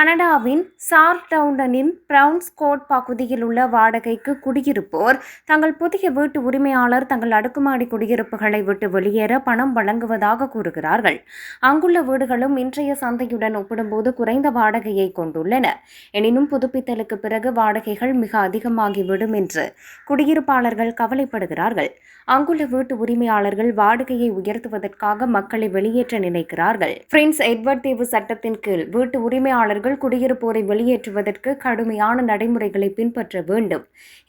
கனடாவின் சார்டவுண்டனின் பிரவுன்ஸ்கோட் பகுதியில் உள்ள வாடகைக்கு குடியிருப்போர். தங்கள் புதிய வீட்டு உரிமையாளர் தங்கள் அடுக்குமாடி குடியிருப்புகளை விட்டு வெளியேற பணம் வழங்குவதாக கூறுகிறார்கள். அங்குள்ள வீடுகளும் இன்றைய சந்தையுடன் ஒப்பிடும்போது குறைந்த வாடகையை கொண்டுள்ளன. எனினும் புதுப்பித்தலுக்கு பிறகு வாடகைகள் மிக அதிகமாகிவிடும் என்று குடியிருப்பாளர்கள் கவலைப்படுகிறார்கள். அங்குள்ள வீட்டு உரிமையாளர்கள் வாடகையை உயர்த்துவதற்காக மக்களை வெளியேற்ற நினைக்கிறார்கள். பிரின்ஸ் எட்வர்ட் தீவு சட்டத்தின் கீழ் வீட்டு உரிமையாளர்கள் குடியிருப்போரை வெளியேற்றுவதற்கு கடுமையான நடைமுறைகளை பின்பற்ற வேண்டும்.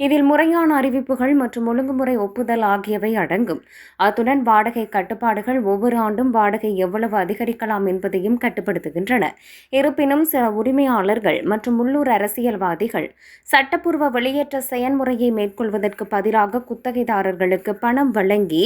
இதில் முறையான அறிவிப்புகள் மற்றும் ஒழுங்குமுறை ஒப்புதல் ஆகியவை அடங்கும். அத்துடன் வாடகை கட்டுப்பாடுகள் ஒவ்வொரு ஆண்டும் வாடகை எவ்வளவு அதிகரிக்கலாம் என்பதையும் கட்டுப்படுத்துகின்றன. இருப்பினும் சில உரிமையாளர்கள் மற்றும் உள்ளூர் அரசியல்வாதிகள் சட்டப்பூர்வ வெளியேற்ற செயல்முறையை மேற்கொள்வதற்கு பதிலாக குத்தகைதாரர்களுக்கு பணம் வழங்கி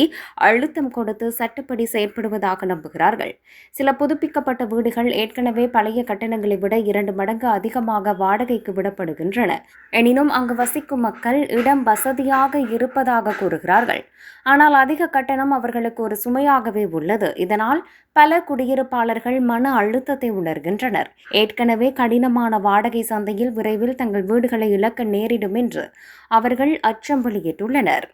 அழுத்தம் கொடுத்து சட்டப்படி செயற்படுவதாக நம்புகிறார்கள். சில புதுப்பிக்கப்பட்ட வீடுகள் ஏற்கனவே பழைய கட்டணங்களை விட இரண்டு மடங்கு அதிகமாக வாடகைக்கு விடப்படுகின்றன. எனினும் அங்கு வசிக்கும் மக்கள் இடம் வசதியாக இருப்பதாக கூறுகிறார்கள். ஆனால் அதிக கட்டணம் அவர்களுக்கு ஒரு சுமையாகவே உள்ளது. இதனால் பல குடியிருப்பாளர்கள் மன அழுத்தத்தை உணர்கின்றனர். ஏற்கனவே கடினமான வாடகை சந்தையில் விரைவில் தங்கள் வீடுகளை இழக்க நேரிடும் என்று அவர்கள் அச்சம் வெளியிட்டுள்ளனர்.